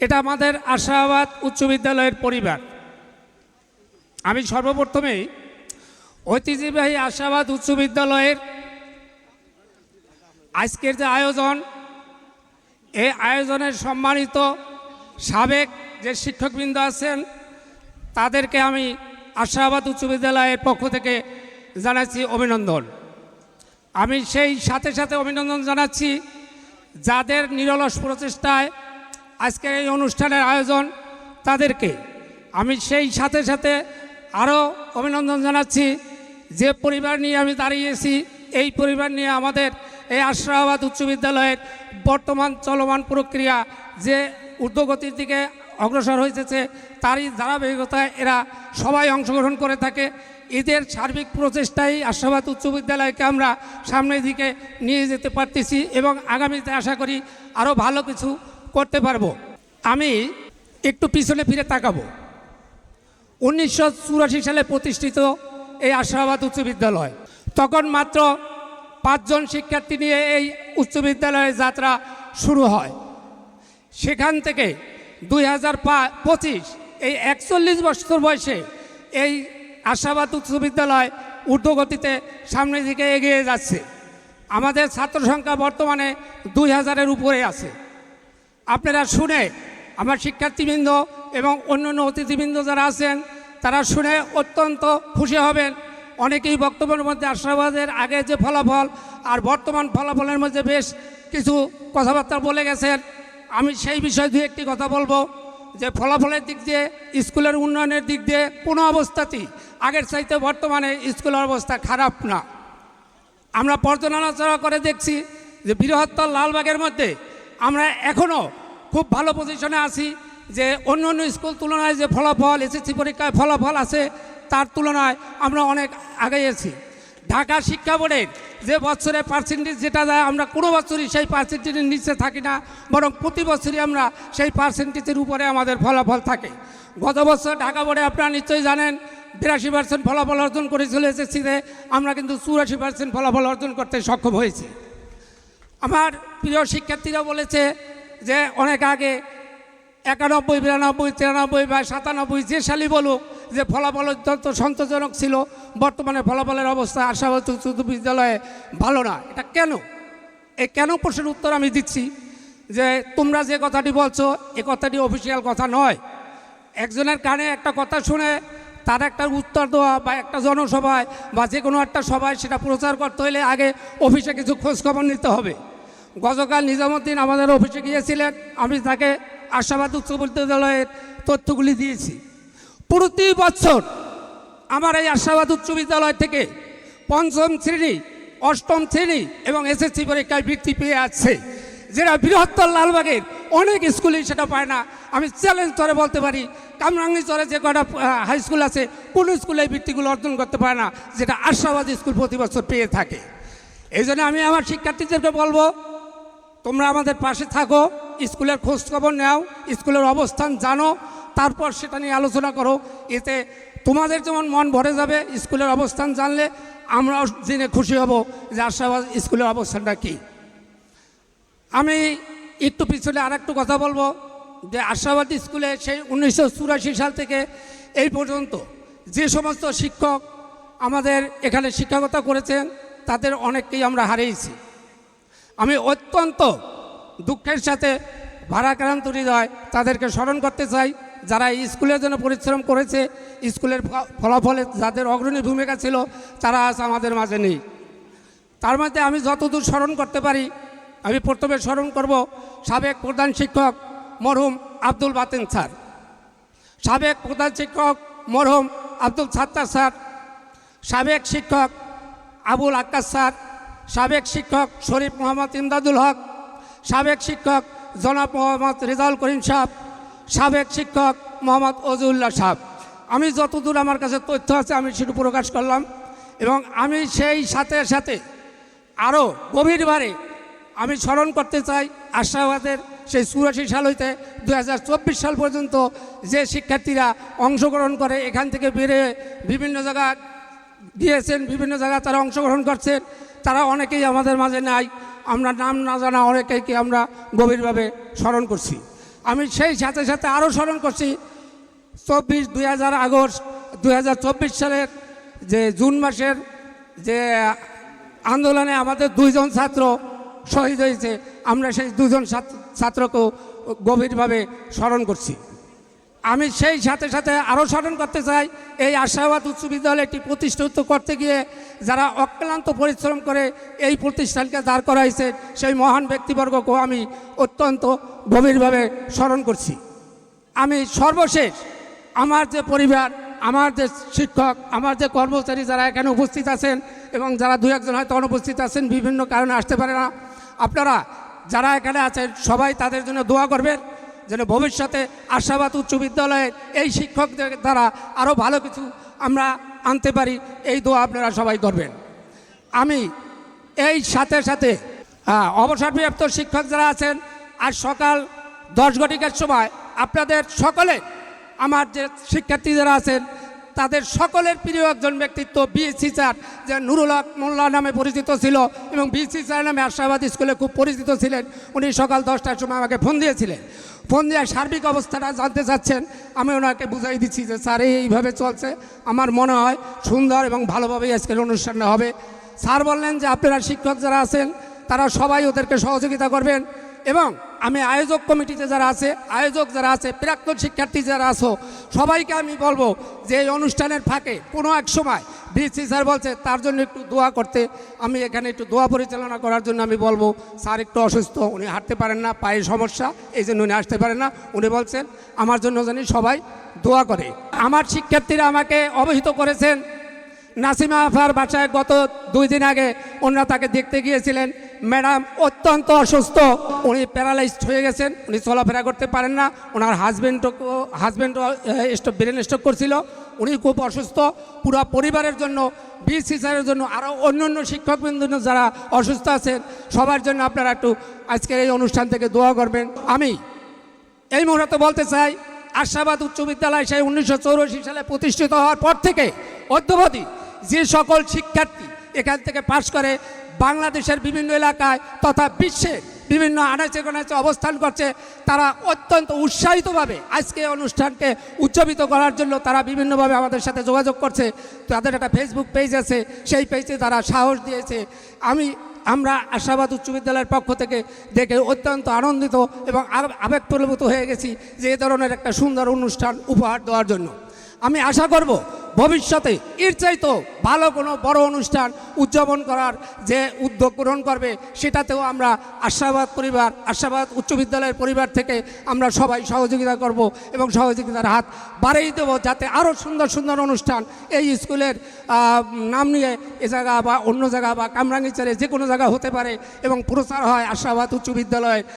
এটা আমাদের আশাবাদ উচ্চ বিদ্যালয়ের পরিবার। আমি সর্বপ্রথমেই ঐতিহ্যবাহী আশাবাদ উচ্চ বিদ্যালয়ের আজকের যে আয়োজন এই আয়োজনের সম্মানিত সাবেক যে শিক্ষকবৃন্দ আছেন, তাদেরকে আমি আশাবাদ উচ্চ বিদ্যালয়ের পক্ষ থেকে জানাচ্ছি অভিনন্দন। আমি সেই সাথে সাথে অভিনন্দন জানাচ্ছি যাদের নিরলস প্রচেষ্টায় আজকের এই অনুষ্ঠানের আয়োজন তাদেরকে। আমি সেই সাথে সাথে আরও অভিনন্দন জানাচ্ছি যে পরিবার নিয়ে আমি দাঁড়িয়েছি, এই পরিবার নিয়ে আমাদের এই আশরাবাদ উচ্চ বিদ্যালয়ের বর্তমান চলমান প্রক্রিয়া যে ঊর্ধ্বগতির দিকে অগ্রসর হয়েছে তারই ধারাবাহিকতায় এরা সবাই অংশগ্রহণ করে থাকে। এদের সার্বিক প্রচেষ্টায় আশাবাদ উচ্চ বিদ্যালয়কে আমরা সামনের দিকে নিয়ে যেতে পারতেছি এবং আগামীতে আশা করি আরও ভালো কিছু করতে পারব। আমি একটু পিছনে ফিরে তাকাবো। উনিশশো চুরাশি সালে প্রতিষ্ঠিত এই আশাবাদ উচ্চ বিদ্যালয়। তখন মাত্র পাঁচজন শিক্ষার্থী নিয়ে এই উচ্চ বিদ্যালয়ের যাত্রা শুরু হয়। সেখান থেকে দুই হাজার পঁচিশ, এই একচল্লিশ বছর বয়সে এই আশাবাদ উচ্চ বিদ্যালয় ঊর্ধ্বগতিতে সামনের দিকে এগিয়ে যাচ্ছে। আমাদের ছাত্র সংখ্যা বর্তমানে দুই হাজারের উপরে আছে। আপনারা শুনে আমার শিক্ষার্থীবৃন্দ এবং অন্যান্য অতিথিবৃন্দ যারা আছেন, তারা শুনে অত্যন্ত খুশি হবেন। অনেকেই বক্তব্যের মধ্যে আশাবাদের আগে যে ফলাফল আর বর্তমান ফলাফলের মধ্যে বেশ কিছু কথাবার্তা বলে গেছেন। আমি সেই বিষয়ে দু একটি কথা বলব, যে ফলাফলের দিক দিয়ে, স্কুলের উন্নয়নের দিক দিয়ে কোনো অবস্থাতেই আগের চাইতে বর্তমানে স্কুলের অবস্থা খারাপ না। আমরা পর্যালোচনা করে দেখছি যে বৃহত্তর লালবাগের মধ্যে আমরা এখনও খুব ভালো পজিশনে আছি যে অন্য অন্য স্কুল তুলনায় যে ফলাফল এসএসসি পরীক্ষায় ফলাফল আছে, তার তুলনায় আমরা অনেক আগেছি ঢাকা শিক্ষা বোর্ডের যে বছরে পার্সেন্টেজ যেটা দেয়, আমরা কোনো বছরই সেই পার্সেন্টেজের নিচে থাকি না, বরং প্রতি বছরই আমরা সেই পার্সেন্টেজের উপরে আমাদের ফলাফল থাকে। গত বছর ঢাকা বোর্ডে আপনারা নিশ্চয়ই জানেন, বিরাশি পার্সেন্ট ফলাফল অর্জন করেছিল এসএসসিতে আমরা কিন্তু চুরাশি পার্সেন্ট ফলাফল অর্জন করতে সক্ষম হয়েছি। আমার প্রিয় শিক্ষার্থীরা বলেছে যে অনেক আগে একানব্বই, বিরানব্বই, তিরানব্বই বা সাতানব্বই যে সালই বলুক, যে ফলাফল অত্যন্ত সন্তোষজনক ছিল, বর্তমানে ফলাফলের অবস্থা আশাবাদ উচ্চ বিদ্যালয়ে ভালো না। এটা কেন? এই কেন প্রশ্নের উত্তর আমি দিচ্ছি যে তোমরা যে কথাটি বলছো, এ কথাটি অফিসিয়াল কথা নয়। একজনের কানে একটা কথা শুনে তার একটা উত্তর দেওয়া বা একটা জনসভায় বা যে কোনো একটা সভায় সেটা প্রচার করতে হলে আগে অফিসে কিছু খোঁজখবর নিতে হবে। গতকাল নিজামুদ্দিন আমাদের অফিসে গিয়েছিলেন। আমি তাকে আশাবাদ উচ্চ বিদ্যালয়ের তথ্যগুলি দিয়েছি। প্রতি বছর আমার এই আশাবাদ উচ্চ বিদ্যালয় থেকে পঞ্চম শ্রেণি, অষ্টম শ্রেণি এবং এসএসসি পরীক্ষায় বৃত্তি পেয়ে আছে। যেটা বৃহত্তর লালবাগের অনেক স্কুলেই সেটা পায় না। আমি চ্যালেঞ্জ করে বলতে পারি, কামরাঙ্গি চরে যে কটা হাই স্কুল আছে, কোনো স্কুলে এই বৃত্তিগুলো অর্জন করতে পারে না, যেটা আশাবাদ স্কুল প্রতি বছর পেয়ে থাকে। এই জন্য আমি আমার শিক্ষার্থীদেরকে বলব তোমরা আমাদের পাশে থাকো, স্কুলের খোঁজ খবর নাও, স্কুলের অবস্থান জানো, তারপর সেটা নিয়ে আলোচনা করো। এতে তোমাদের যেমন মন ভরে যাবে, স্কুলের অবস্থান জানলে আমরাও জেনে খুশি হব যে আশাবাদ স্কুলের অবস্থানটা কী। আমি একটু পিছনে আর একটু কথা বলব যে আশাবাদ স্কুলে সেই উনিশশো চুরাশি সাল থেকে এই পর্যন্ত যে সমস্ত শিক্ষক আমাদের এখানে শিক্ষকতা করেছেন, তাদের অনেককেই আমরা হারিয়েছি। আমি অত্যন্ত দুঃখের সাথে ভারাক্রান্ত হৃদয় তাদেরকে স্মরণ করতে চাই, যারা স্কুলের জন্য পরিশ্রম করেছে, স্কুলের ফলাফলে যাদের অগ্রণী ভূমিকা ছিল, তারা আজ আমাদের মাঝে নেই। তার মধ্যে আমি যতদূর স্মরণ করতে পারি, আমি প্রথমে স্মরণ করব সাবেক প্রধান শিক্ষক মরহুম আব্দুল বাতেন স্যার। সাবেক প্রধান শিক্ষক মরহুম আব্দুল সাত্তার স্যার। সাবেক শিক্ষক আবুল আক্কাস স্যার। সাবেক শিক্ষক শরীফ মোহাম্মদ ইমদাদুল হক, সাবেক শিক্ষক জনাব মোহাম্মদ রেজাউল করিম সাহেব, সাবেক শিক্ষক মোহাম্মদ অজুল্লাহ সাহেব। আমি যতদূর আমার কাছে তথ্য আছে, আমি সেটু প্রকাশ করলাম এবং আমি সেই সাথে সাথে আরও গভীরভাবে আমি স্মরণ করতে চাই আশাবাদের সেই চুরাশি সাল হইতে দু হাজার চব্বিশ সাল পর্যন্ত যে শিক্ষার্থীরা অংশগ্রহণ করে, এখান থেকে বেড়ে বিভিন্ন জায়গা গিয়েছেন, বিভিন্ন জায়গায় তারা অংশগ্রহণ করছেন। তারা অনেকেই আমাদের মাঝে নাই। আমরা নাম না জানা অনেকেইকে আমরা গভীরভাবে স্মরণ করছি। আমি সেই সাথে সাথে আরও স্মরণ করছি, চব্বিশ দুই আগস্ট দুই হাজার চব্বিশ সালের যে জুন মাসের যে আন্দোলনে আমাদের দুইজন ছাত্র শহীদ হয়েছে, আমরা সেই দুজন ছাত্রকেও গভীরভাবে স্মরণ করছি। আমি সেই সাথে সাথে আরও স্মরণ করতে চাই, এই আশাবাদ উচ্চ বিদ্যালয়টি প্রতিষ্ঠিত করতে গিয়ে যারা অক্লান্ত পরিশ্রম করে এই প্রতিষ্ঠানকে দাঁড় করাইছে, সেই মহান ব্যক্তিবর্গকেও আমি অত্যন্ত গভীরভাবে স্মরণ করছি। আমি সর্বশেষ আমার যে পরিবার, আমার যে শিক্ষক, আমার যে কর্মচারী যারা এখানে উপস্থিত আছেন এবং যারা দু একজন হয়তো অনুপস্থিত আছেন, বিভিন্ন কারণে আসতে পারে না। আপনারা যারা এখানে আছেন, সবাই তাদের জন্য দোয়া করবেন। যেন ভবিষ্যতে আশাবাদ উচ্চ বিদ্যালয়ের এই শিক্ষকদের দ্বারা আরও ভালো কিছু আমরা আনতে পারি, এই দোয়া আপনারা সবাই করবেন। আমি এই সাথে সাথে অবসরপ্রাপ্ত শিক্ষক যারা আছেন, আজ সকাল দশ ঘটিকার সময় আপনাদের সকলে, আমার যে শিক্ষার্থী যারা আছেন তাদের সকলের প্রিয় একজন ব্যক্তিত্ব বিএসসি স্যার, যে নুরুল হক মোল্লা নামে পরিচিত ছিল এবং বিএসসি স্যার নামে আশাবাদ স্কুলে খুব পরিচিত ছিলেন। উনি সকাল দশটার সময় আমাকে ফোন দিয়েছিলেন। ফোন দিয়ে সার্বিক অবস্থাটা জানতে চাচ্ছেন। আমি ওনাকে বুঝাই দিচ্ছি যে, স্যার এইভাবে চলছে। আমার মনে হয় সুন্দর এবং ভালোভাবেই আজকের অনুষ্ঠানটা হবে। স্যার বললেন যে, আপনারা শিক্ষক যারা আছেন, তারা সবাই ওদেরকে সহযোগিতা করবেন। এবং আমি আয়োজক কমিটিতে যারা আছে, আয়োজক যারা আছে, প্রাক্তন শিক্ষার্থী যারা আছো, সবাইকে আমি বলব যে এই অনুষ্ঠানের ফাঁকে কোনো এক সময় ডিসি স্যার বলছে, তার জন্য একটু দোয়া করতে। আমি এখানে একটু দোয়া পরিচালনা করার জন্য আমি বলব, স্যার একটু অসুস্থ, উনি হাঁটতে পারেন না পায়ে সমস্যা এই জন্য উনি আসতে পারেন না। উনি বলছেন, আমার জন্য জানি সবাই দোয়া করে। আমার শিক্ষার্থীরা আমাকে অবহিত করেছেন। নাসিমা আফার বাসায় গত দুই দিন আগে ওনারা তাকে দেখতে গিয়েছিলেন। ম্যাডাম অত্যন্ত অসুস্থ। উনি প্যারালাইজড হয়ে গেছেন। উনি চলাফেরা করতে পারেন না। ওনার হাজব্যান্ডও হাজব্যান্ডও স্ট্রোক ব্রেন স্ট্রোক করছিল। উনি খুব অসুস্থ। পুরো পরিবারের জন্য, বিএসসি স্যারের জন্য আরও অন্য অন্য শিক্ষকবৃন্দ যারা অসুস্থ আছেন, সবার জন্য আপনারা একটু আজকের এই অনুষ্ঠান থেকে দোয়া করবেন। আমি এই মুহূর্তে বলতে চাই, আশাবাদ উচ্চ বিদ্যালয় সেই উনিশশো সালে প্রতিষ্ঠিত হওয়ার পর থেকে অদ্যবধি যে সকল শিক্ষার্থী এখান থেকে পাশ করে বাংলাদেশের বিভিন্ন এলাকায় তথা বিশ্বের বিভিন্ন আনাচে গোনাচে অবস্থান করছে। তারা অত্যন্ত উৎসাহিতভাবে আজকে অনুষ্ঠানকে উজ্জীবিত করার জন্য তারা বিভিন্নভাবে আমাদের সাথে যোগাযোগ করছে। তাদের একটা ফেসবুক পেজ আছে, সেই পেজে তারা সাহস দিয়েছে। আমি, আমরা আশাবাদ উচ্চ বিদ্যালয়ের পক্ষ থেকে দেখে অত্যন্ত আনন্দিত এবং আ- আবেগপ্রবীত হয়ে গেছি যে এ ধরনের একটা সুন্দর অনুষ্ঠান উপহার দেওয়ার জন্য। আমি আশা করব ভবিষ্যতে এর চাইতো ভালো কোনো বড় অনুষ্ঠান উদযাপন করার যে উদ্যোগ গ্রহণ করবে, সেটাতেও আমরা আশাবাদ পরিবার, আশাবাদ উচ্চ বিদ্যালয়ের পরিবার থেকে আমরা সবাই সহযোগিতা করব এবং সহযোগিতার হাত বাড়িয়ে দেবো যাতে আরও সুন্দর সুন্দর অনুষ্ঠান এই স্কুলের নাম নিয়ে এ জায়গা বা অন্য জায়গা বা কামরাঙ্গিচারে যে কোনো জায়গা হতে পারে এবং প্রচার হয় আশাবাদ উচ্চ বিদ্যালয়ের